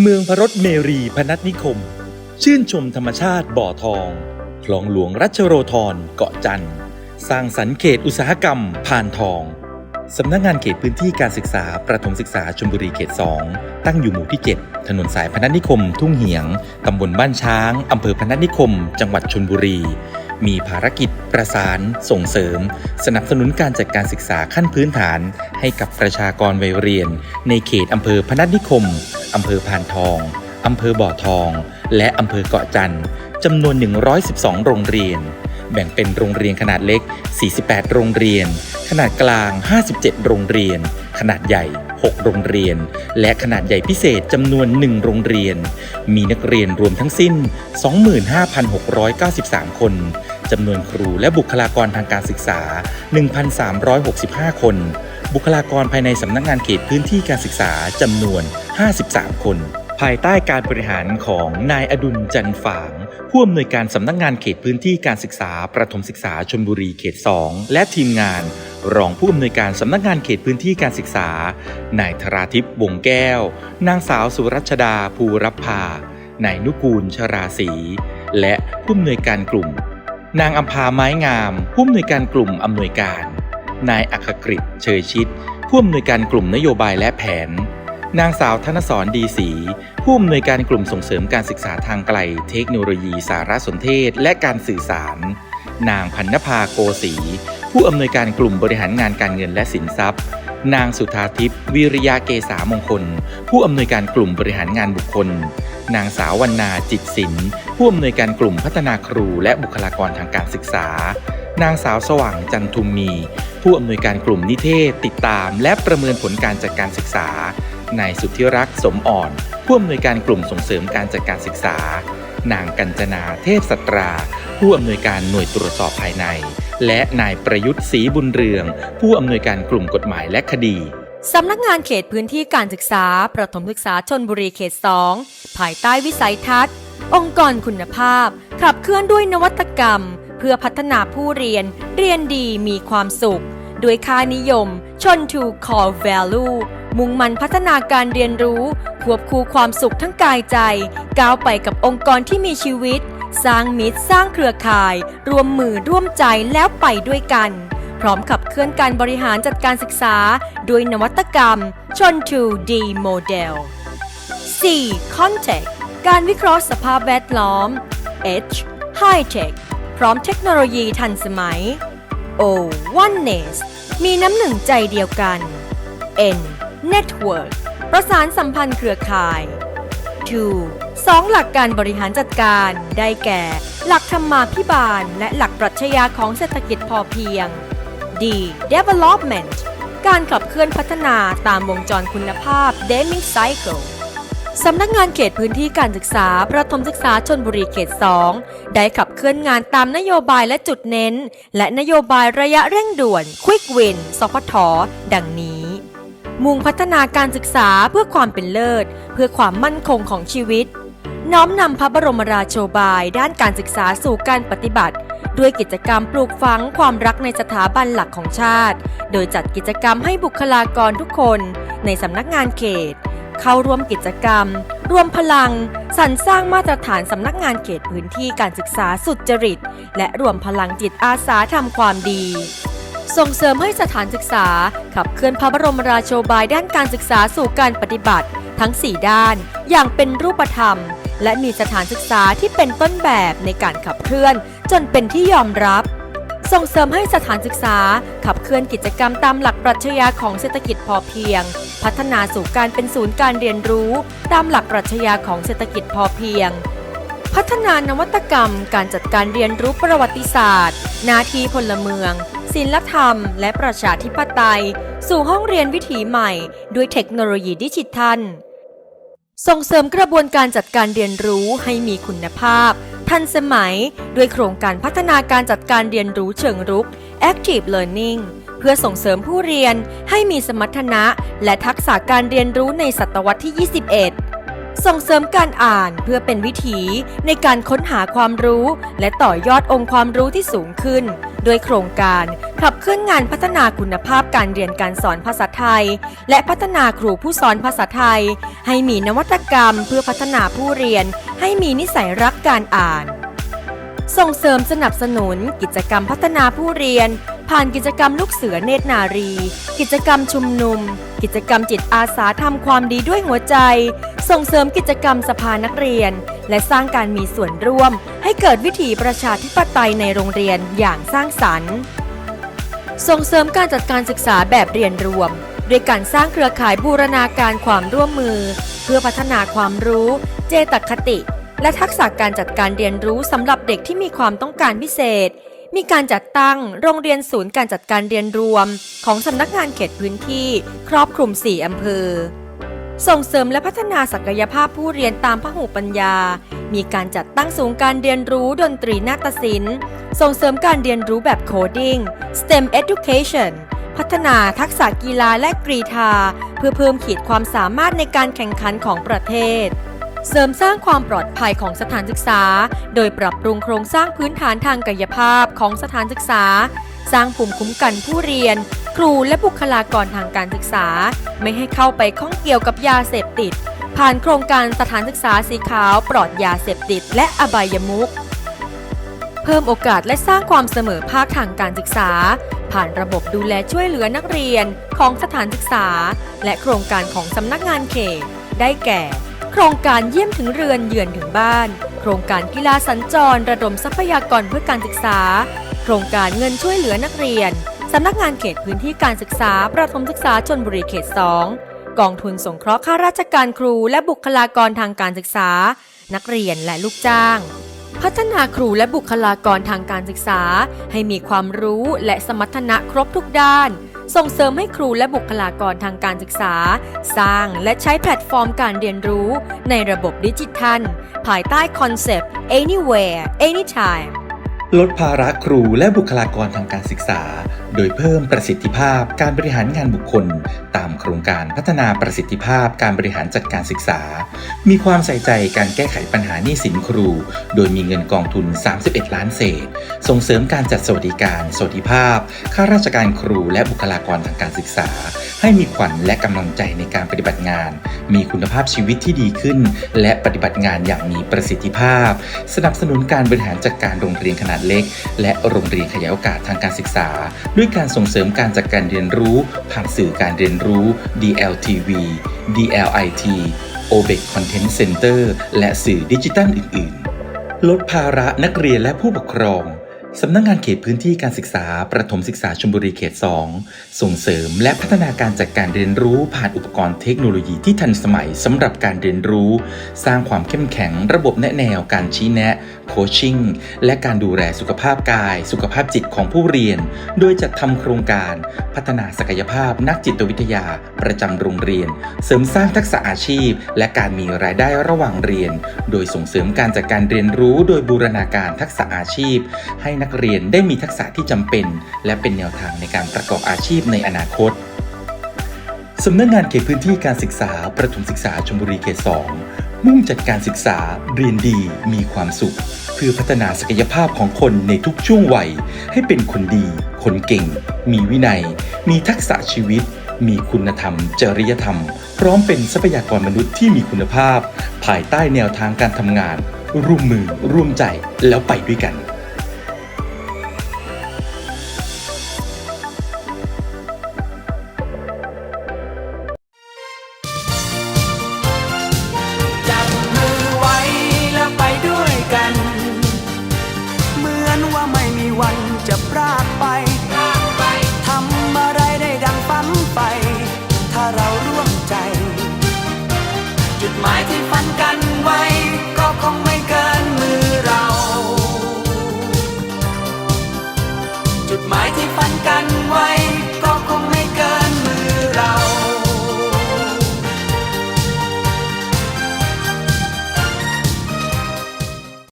เมืองพรตเมรีพนัสนิคม ชื่นชมธรรมชาติบ่อทอง คลองหลวงรัชโรธรเกาะจันทร์สร้างสรรค์เขตอุตสาหกรรมพานทองสำนักงานเขตพื้นที่การศึกษาประถมศึกษาชลบุรีเขต 2 ตั้งอยู่หมู่ที่ 7 ถนนสายพนัสนิคม ทุ่งเหียง ตำบลบ้านช้าง อำเภอพนัสนิคม จังหวัดชลบุรี มีภารกิจ ประสาน ส่งเสริม สนับสนุนการจัดการศึกษาขั้นพื้นฐาน ให้กับประชากรวัยเรียน ในเขตอำเภอพนัสนิคม อำเภอพานทอง อำเภอบ่อทอง และอำเภอเกาะจันทร์จำนวน 112 โรงเรียน แบ่งเป็นโรงเรียนขนาดเล็ก 48 โรงเรียน ขนาดกลาง 57 โรงเรียน ขนาดใหญ่ 6 โรงเรียน และขนาดใหญ่พิเศษจำนวน 1 โรงเรียน มีนักเรียนรวมทั้งสิ้น 25,693 คนจำนวนครูและบุคลากรทางการศึกษา 1,365 คน บุคลากรภายในสำนักงานเขตพื้นที่การศึกษาจำนวน 53 คน ภายใต้การบริหารของนายอดุลจันฝางผู้อำนวยการสำนักงานเขตพื้นที่การศึกษา ประถมศึกษาชลบุรีเขต 2 และทีมงาน รองผู้อำนวยการสำนักงานเขตพื้นที่การศึกษา นายธราทิพย์วงแก้ว นางสาวสุรัชดาภูรพานายนุกูลชราศรีและผู้อำนวยการกลุ่ม นางอัมพาไม้งาม ผู้อำนวยการกลุ่มอำนวยการ นายอัคกฤษเชยชิตผู้อำนวยการกลุ่มนโยบายและแผน นางสาวธนสรดีศรีผู้อำนวยการกลุ่มส่งเสริมการศึกษาทางไกล เทคโนโลยี สารสนเทศ และการสื่อสาร นางพันนภาโกศรีผู้อำนวยการกลุ่มบริหารงานการเงินและสินทรัพย์ นางสุธาทิพย์วิริยาเกษามงคล ผู้อำนวยการกลุ่มบริหารงานบุคคล นางสาววรรณาจิตศิลป์ผู้อำนวยการกลุ่มพัฒนาครูและบุคลากรทางการศึกษา นางสาวสว่างจันทุมมี ผู้อำนวยการกลุ่มนิเทศ ติดตาม และประเมินผลการจัดการศึกษานายสุทธิรักษ์สมอ่อน ผู้อำนวยการกลุ่มส่งเสริมการจัดการศึกษา นางกัญจนาเทพสัตรา ผู้อำนวยการหน่วยตรวจสอบภายใน และนายประยุทธ์ศรีบุญเรือง ผู้อำนวยการกลุ่มกฎหมายและคดีสำนักงานเขตพื้นที่การศึกษา ประถมศึกษาชนบุรีเขต 2 ภายใต้วิสัยทัศน์ องค์กรคุณภาพ ขับเคลื่อนด้วยนวัตกรรม เพื่อพัฒนาผู้เรียนเรียนดีมีความสุข ด้วยค่านิยม ชน to core value มุ่งมันพัฒนาการเรียนรู้ ควบคู่ความสุขทั้งกายใจ ก้าวไปกับองค์กรที่มีชีวิต สร้างมิตรสร้างเครือข่าย รวมมือร่วมใจแล้วไปด้วยกัน พร้อมขับเคลื่อนการบริหารจัดการศึกษา ด้วยนวัตกรรม ชน to D Model C Context การวิเคราะห์สภาพแวดล้อม H High Tech ร้อมเทคโนโลยีทันสมัย O Oneness มีน้ำหนึ่งใจเดียวกัน N Network ประสานสัมพันธ์เครือข่าย 2. สองหลักการบริหารจัดการได้แก่ หลักธรรมาภิบาล และหลักปรัชญาของเศรษฐกิจพอเพียง D Development การขับเคลื่อนพัฒนาตามวงจรคุณภาพ Deming Cycle สำนักงานเขตพื้นที่การศึกษา ประถมศึกษาชนบุรีเขต 2 ได้ขับเคลื่อนงานตามนโยบายและจุดเน้น และนโยบายระยะเร่งด่วน Quick Win สพทดังนี้ มุ่งพัฒนาการศึกษาเพื่อความเป็นเลิศ เพื่อความมั่นคงของชีวิต น้อมนำพระบรมราโชบายด้านการศึกษาสู่การปฏิบัติ ด้วยกิจกรรมปลูกฝังความรักในสถาบันหลักของชาติ โดยจัดกิจกรรมให้บุคลากรทุกคน ในสำนักงานเขต เข้าร่วมกิจกรรม รวมพลัง สรรสร้างมาตรฐานสำนักงานเขตพื้นที่การศึกษาสุดจริต และรวมพลังจิตอาสาทำความดี ส่งเสริมให้สถานศึกษา ขับเคลื่อนพระบรมราโชบายด้านการศึกษาสู่การปฏิบัติ ทั้ง 4 ด้าน อย่างเป็นรูปธรรม และมีสถานศึกษาที่เป็นต้นแบบในการขับเคลื่อน จนเป็นที่ยอมรับ ส่งเสริมให้สถานศึกษา ขับเคลื่อนกิจกรรมตามหลักปรัชญาของเศรษฐกิจพอเพียง พัฒนาสู่การเป็นศูนย์การเรียนรู้ ตามหลักปรัชญาของเศรษฐกิจพอเพียง พัฒนานวัตกรรม การจัดการเรียนรู้ประวัติศาสตร์หนาทีพลเมืองศิลธรรม และประชาธิปไตย สู่ห้องเรียนวิถีใหม่ ด้วยเทคโนโลยีดิจิทัล ส่งเสริมกระบวนการจัดการเรียนรู้ให้มีคุณภาพ ทันสมัย ด้วยโครงการพัฒนาการจัดการเรียนรู้เชิงรุก Active Learning เพื่อส่งเสริมผู้เรียนให้มีสมรรถนะ และทักษะการเรียนรู้ในศตวรรษที่ 21 ส่งเสริมการอ่านเพื่อเป็นวิถีในการค้นหาความรู้ และต่อยอดองค์ความรู้ที่สูงขึ้น ด้วยโครงการขับเคลื่อนงานพัฒนาคุณภาพการเรียนการสอนภาษาไทย และพัฒนาครูผู้สอนภาษาไทย ให้มีนวัตกรรมเพื่อพัฒนาผู้เรียน ให้มีนิสัยรักการอ่าน ส่งเสริมสนับสนุน กิจกรรมพัฒนาผู้เรียน ผ่านกิจกรรมลูกเสือเนตรนารี กิจกรรมชุมนุม กิจกรรมจิตอาสาทำความดีด้วยหัวใจ ส่งเสริมกิจกรรมสภานักเรียน และสร้างการมีส่วนร่วม ให้เกิดวิถีประชาธิปไตยในโรงเรียนอย่างสร้างสรรค์ ส่งเสริมการจัดการศึกษาแบบเรียนรวมด้วยการสร้างเครือข่ายบูรณาการความร่วมมือ เพื่อพัฒนาความรู้ เจตคติ และทักษะการจัดการเรียนรู้สำหรับเด็กที่มีความต้องการพิเศษ มีการจัดตั้งโรงเรียนศูนย์การจัดการเรียนรวม ของสำนักงานเขตพื้นที่ ครอบคลุม 4 อำเภอ ส่งเสริมและพัฒนาศักยภาพผู้เรียนตามพหูปัญญา มีการจัดตั้งศูนย์การเรียนรู้ดนตรีนาฏศิลป์ ส่งเสริมการเรียนรู้แบบโคดิ้ง STEM Education พัฒนาทักษะกีฬาและกรีธา เพื่อเพิ่มขีดความสามารถในการแข่งขันของประเทศ เสริมสร้างความปลอดภัยของสถานศึกษา โดยปรับปรุงโครงสร้างพื้นฐานทางกายภาพของสถานศึกษา สร้างภูมิคุ้มกันผู้เรียน ครูและบุคลากรทางการศึกษา ไม่ให้เข้าไปข้องเกี่ยวกับยาเสพติด ผ่านโครงการสถานศึกษาสีขาวปลอดยาเสพติด และอบายมุขเพิ่มโอกาสและสร้างความเสมอภาคทางการศึกษา ผ่านระบบดูแลช่วยเหลือนักเรียนของสถานศึกษา และโครงการของสำนักงานเขต ได้แก่ โครงการเยี่ยมถึงเรือนเยือนถึงบ้าน โครงการกีฬาสัญจรระดมทรัพยากรเพื่อการศึกษา โครงการเงินช่วยเหลือนักเรียน สำนักงานเขตพื้นที่การศึกษา ประถมศึกษาชนบุรีเขต 2 กองทุนสงเคราะห์ข้าราชการครูและบุคลากรทางการศึกษา นักเรียนและลูกจ้าง พัฒนาครูและบุคลากรทางการศึกษา ให้มีความรู้และสมรรถนะครบทุกด้าน ส่งเสริมให้ครูและบุคลากรทางการศึกษา สร้างและใช้แพลตฟอร์มการเรียนรู้ ในระบบดิจิทัล ภายใต้คอนเซปต์ anywhere anytime ลดภาระครูและบุคลากรทางการศึกษา โดยเพิ่มประสิทธิภาพการบริหารงานบุคคล ตามโครงการพัฒนาประสิทธิภาพการบริหารจัดการศึกษา มีความใส่ใจการแก้ไขปัญหาหนี้สินครู โดยมีเงินกองทุน 31 ล้านเศษ ส่งเสริมการจัดสวัสดิการ สวัสดิภาพข้าราชการครูและบุคลากรทางการศึกษา ให้มีขวัญและกำลังใจในการปฏิบัติงาน มีคุณภาพชีวิตที่ดีขึ้น และปฏิบัติงานอย่างมีประสิทธิภาพ สนับสนุนการบริหารจัดการโรงเรียนขนาดเล็ก และโรงเรียนขยายโอกาสทางการศึกษา ด้วยการส่งเสริมการจัดการเรียนรู้ ผ่านสื่อการเรียนรู้ DLTV DLIT OBEC Content Center และสื่อดิจิตัลอื่น ๆ ลดภาระนักเรียนและผู้ปกครอง สำนักงงานเขตพื้นที่การศึกษา ประถมศึกษาชลบุรีเขต 2 ส่งเสริมและพัฒนาการจัดการเรียนรู้ผ่านอุปกรณ์เทคโนโลยีที่ทันสมัยสำหรับการเรียนรู้ สร้างความเข้มแข็ง ระบบแนะแนวการชี้แนะ โคชชิ่ง และการดูแลสุขภาพกาย สุขภาพจิตของผู้เรียน โดยจัดทำโครงการพัฒนาศักยภาพนักจิตวิทยา ประจำโรงเรียน เสริมสร้างทักษะอาชีพ และการมีรายได้ระหว่างเรียน โดยส่งเสริมการจัดการเรียนรู้โดยบูรณาการทักษะอาชีพ ให้นักเรียนได้มีทักษะที่จำเป็น และเป็นแนวทางในการประกอบอาชีพในอนาคตสำนักงานเขตพื้นที่การศึกษา ประถมศึกษาชลบุรีเขต 2 มุ่งจัดการศึกษา เรียนดี มีความสุข เพื่อพัฒนาศักยภาพของคนในทุกช่วงวัย ให้เป็นคนดี คนเก่ง มีวินัย มีทักษะชีวิต มีคุณธรรม จริยธรรม พร้อมเป็นทรัพยากรมนุษย์ที่มีคุณภาพ ภายใต้แนวทางการทำงาน ร่วมมือร่วมใจแล้วไปด้วยกัน ฝันกันไว้